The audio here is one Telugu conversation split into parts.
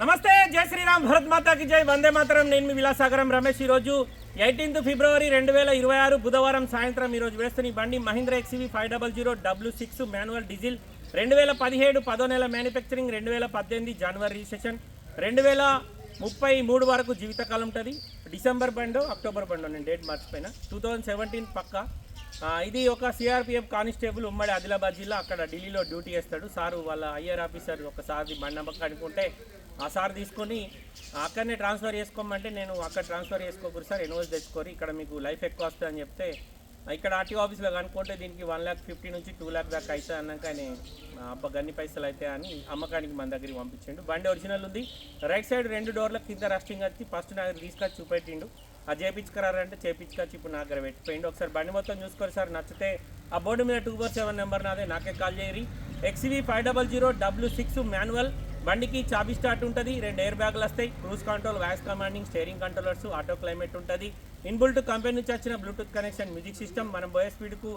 నమస్తే జై శ్రీరామ్ భరత్ మాతాకి జై వందే మాతరం. నేను మీ విలాసాగరం రమేష్. ఈరోజు ఎయిటీన్త్ ఫిబ్రవరి రెండు వేల ఇరవై ఆరు బుధవారం సాయంత్రం ఈరోజు వేస్తున్న ఈ బండి Mahindra XUV five double zero W six manual diesel. రెండు వేల పదిహేడు పదో నెల మ్యానుఫ్యాక్చరింగ్ రెండు వేల పద్దెనిమిది జనవరి రిజిస్ట్రేషన్. రెండు వేల ముప్పై మూడు వరకు జీవితకాలం ఉంటుంది. డిసెంబర్ బండో అక్టోబర్ బండో నేను డేట్ మర్చిపోయినా. టూ థౌజండ్ సెవెంటీన్ పక్కా. ఇది ఒక సిఆర్పిఎఫ్ కానిస్టేబుల్ ఉమ్మడి ఆదిలాబాద్ జిల్లా. అక్కడ ఢిల్లీలో డ్యూటీ చేస్తాడు. సారు వాళ్ళ ఐఆర్ ఆఫీసర్ ఒక సార్ది అనుకుంటే ఆ సార్ తీసుకొని అక్కడనే ట్రాన్స్ఫర్ చేసుకోమంటే నేను అక్కడ ట్రాన్స్ఫర్ చేసుకోకూడదు సార్. ఎన్ఓస్ తెచ్చుకోరి. ఇక్కడ మీకు లైఫ్ ఎక్కువ వస్తుంది అని చెప్తే ఇక్కడ ఆర్టీ ఆఫీస్లో కనుక్కుంటే దీనికి వన్ ల్యాక్ ఫిఫ్టీ నుంచి టూ ల్యాక్ దాకా అవుతుంది అన్నాక ఆయన "ఆ, గన్ని పైసలు అయితే అని అమ్మకానికి మన దగ్గరికి పంపించిండు. బండి ఒరిజినల్ ఉంది. రైట్ సైడ్ రెండు డోర్ల కింద రస్టింగ్ వచ్చి ఫస్ట్ నాకు తీసుకొచ్చి చూపెట్టిండు. అది చేపించుకురారంటే చేపించుకొచ్చి ఇప్పుడు నా దగ్గర పెట్టిపోయింది ఒకసారి బండి మొత్తం చూసుకోరు సార్ నచ్చితే ఆ బోర్డు మీద టూ ఫోర్ సెవెన్ నెంబర్ నాదే నాకే call చేయరి XUV five double zero W six manual బండికి చాబీ స్టార్ట్ ఉంటుంది రెండు ఎయిర్ బ్యాగులు వస్తాయి cruise control voice commanding steering controllers auto climate ఉంటుంది. ఇన్బుల్ట్ కంపెనీ నుంచి వచ్చిన బ్లూటూత్ కనెక్షన్ మ్యూజిక్ సిస్టమ్ మనం పోయే స్పీడ్కు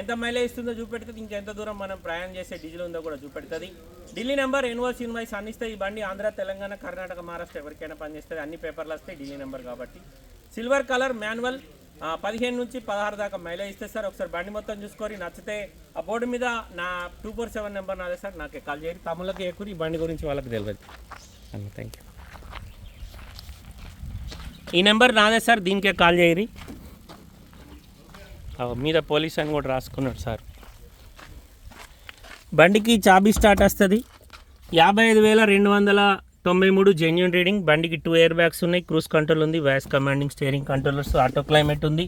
ఎంత మైలేజ్ ఇస్తుందో చూపెడుతుంది ఇంకెంత దూరం మనం ప్రయాణం చేసే డీజిల్ ఉందో కూడా చూపెడుతుంది. ఢిల్లీ నెంబర్ ఎన్ఓస్ ఇన్వాయిస్ అందిస్తే ఈ బండి ఆంధ్ర తెలంగాణ కర్ణాటక మహారాష్ట్ర ఎవరికైనా పనిచేస్తుంది అన్ని పేపర్లు వస్తాయి ఢిల్లీ నెంబర్ కాబట్టి. సిల్వర్ కలర్ మాన్యువల్ పదిహేను నుంచి పదహారు దాకా మైలేజ్ ఇస్తే సార్ ఒకసారి బండి మొత్తం చూసుకొని నచ్చితే ఆ బోర్డు మీద నా టూ ఫోర్ సెవెన్ నెంబర్ నాదే సార్ నాకు కాల్ చేయండి. తమ్ముళ్ళకి ఎక్కువ ఈ బండి గురించి వాళ్ళకి తెలియదు అన్న థ్యాంక్ యూ ఈ నెంబర్ నాదే సార్ దీనికే కాల్ చేయరి మీద పోలీస్ అని కూడా రాసుకున్నాడు సార్. బండికి చాబీ స్టార్ట్ వస్తుంది. యాభై ఐదు వేల రెండు వందల తొంభై మూడు జెన్యున్ రీడింగ్ బండికి టూ ఎయిర్ బ్యాగ్స్ ఉన్నాయి క్రూజ్ కంట్రోల్ ఉంది voice commanding steering controllers auto climate ఉంది.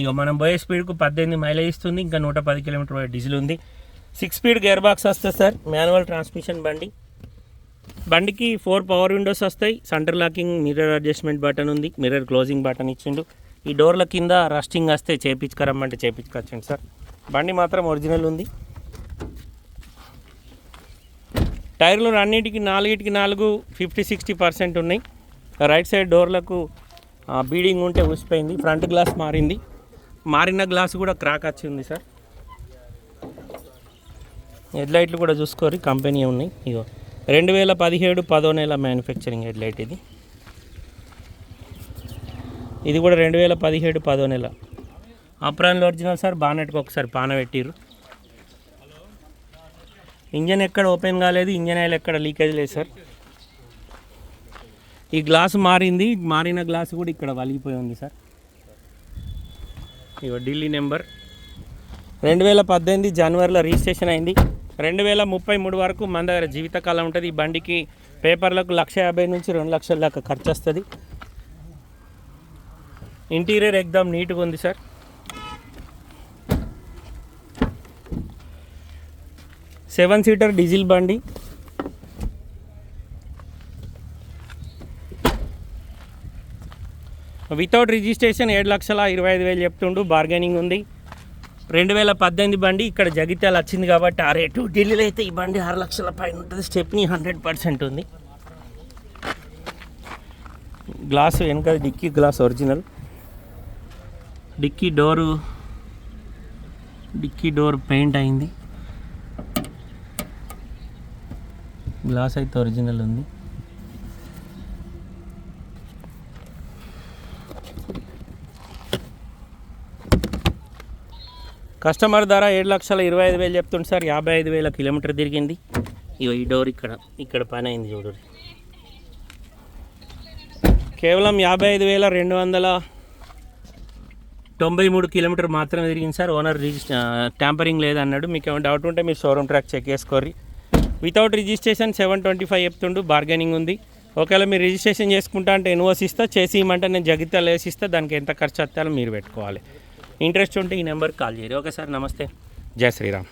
ఇక మనం పోయే స్పీడ్కు పద్దెనిమిది మైలేజ్ ఇస్తుంది ఇంకా నూట పది కిలోమీటర్ డీజిల్ ఉంది. సిక్స్ స్పీడ్ గేర్ బాక్స్ వస్తుంది సార్ మాన్యువల్ ట్రాన్స్మిషన్ బండి. బండికి ఫోర్ పవర్ విండోస్ వస్తాయి centre locking mirror adjustment button ఉంది మిర్రర్ క్లోజింగ్ బటన్ ఇచ్చిండు. ఈ డోర్ల కింద రస్టింగ్ వస్తే చేపించుకరమ్మంటే చేపించుకొచ్చండి సార్. బండి మాత్రం ఒరిజినల్ ఉంది. టైర్లు అన్నిటికి నాలుగిటికి నాలుగు ఫిఫ్టీ సిక్స్టీ పర్సెంట్ ఉన్నాయి. రైట్ సైడ్ డోర్లకు బీడింగ్ ఉంటే ఊసిపోయింది. ఫ్రంట్ గ్లాస్ మారింది. మారిన గ్లాస్ కూడా క్రాక్ వచ్చింది సార్. హెడ్ లైట్లు కూడా చూసుకోరు. కంపెనీ ఉన్నాయి. ఇగో రెండు వేల పదిహేడు పదో నెల మ్యానుఫ్యాక్చరింగ్ హెడ్ లైట్ ఇది. ఇది కూడా రెండు వేల పదిహేడు పదో నెల. అప్రాన్లు ఒరిజినల్ సార్. బానెట్కి ఒకసారి పాన పెట్టిర్రు. ఇంజన్ ఎక్కడ ఓపెన్ కాలేదు ఇంజన్ ఆయిల్ ఎక్కడ లీకేజ్ లేదు సార్. ఈ గ్లాస్ మారింది మారిన గ్లాస్ కూడా ఇక్కడ వలిగిపోయి ఉంది సార్. ఇవ ఢిల్లీ నెంబర్. రెండు వేల పద్దెనిమిది జనవరిలో రిజిస్ట్రేషన్ అయింది. రెండు వేల ముప్పై మూడు వరకు మన దగ్గర జీవితకాలం ఉంటుంది. ఈ బండికి పేపర్లకు లక్ష యాభై నుంచి రెండు లక్షల దాకా ఖర్చు వస్తుంది. ఇంటీరియర్ ఎగ్దాం నీట్గా ఉంది సార్. సెవెన్ సీటర్ డీజిల్ బండి. వితౌట్ రిజిస్ట్రేషన్ ఏడు లక్షల ఇరవై ఐదు వేలు చెప్తుండు బార్గెనింగ్ ఉంది. రెండు వేల పద్దెనిమిది బండి ఇక్కడ జగిత్యాలు వచ్చింది కాబట్టి ఆ రేటు ఢిల్లీలో అయితే ఈ బండి ఆరు లక్షల పైన ఉంటుంది స్టెప్ని హండ్రెడ్ పర్సెంట్ ఉంది. గ్లాస్ వెనక dickey glass original. Dickey door dickey door paint అయింది. గ్లాస్ అయితే ఒరిజినల్ ఉంది. కస్టమర్ ధర ఏడు లక్షల ఇరవై ఐదు వేలు చెప్తుంది సార్. యాభై ఐదు వేల కిలోమీటర్ తిరిగింది. ఇగో ఈ డోర్ ఇక్కడ ఇక్కడ పని అయింది చూడండి కేవలం యాభై ఐదు వేల రెండు వందల తొంభై మూడు కిలోమీటర్ మాత్రమే తిరిగింది సార్. ఓనర్ రిజిస్టర్ ట్యాంపరింగ్ లేదన్నాడు. మీకు ఏమైనా డౌట్ ఉంటే మీరు showroom track check చేసుకోరి without registration seven twenty five చెప్తుండు బార్గెనింగ్ ఉంది. ఒకవేళ మీరు రిజిస్ట్రేషన్ చేసుకుంటా అంటే ఎన్ఓసి ఇస్తా చేసి ఇవ్వమంటే నేను జగిత్యాలు వేసి ఇస్తా దానికి ఎంత ఖర్చు వస్తాలో మీరు పెట్టుకోవాలి. ఇంట్రెస్ట్ ఉంటే ఈ నెంబర్కి కాల్ చేయరు ఓకే సార్ నమస్తే. జై శ్రీరామ్.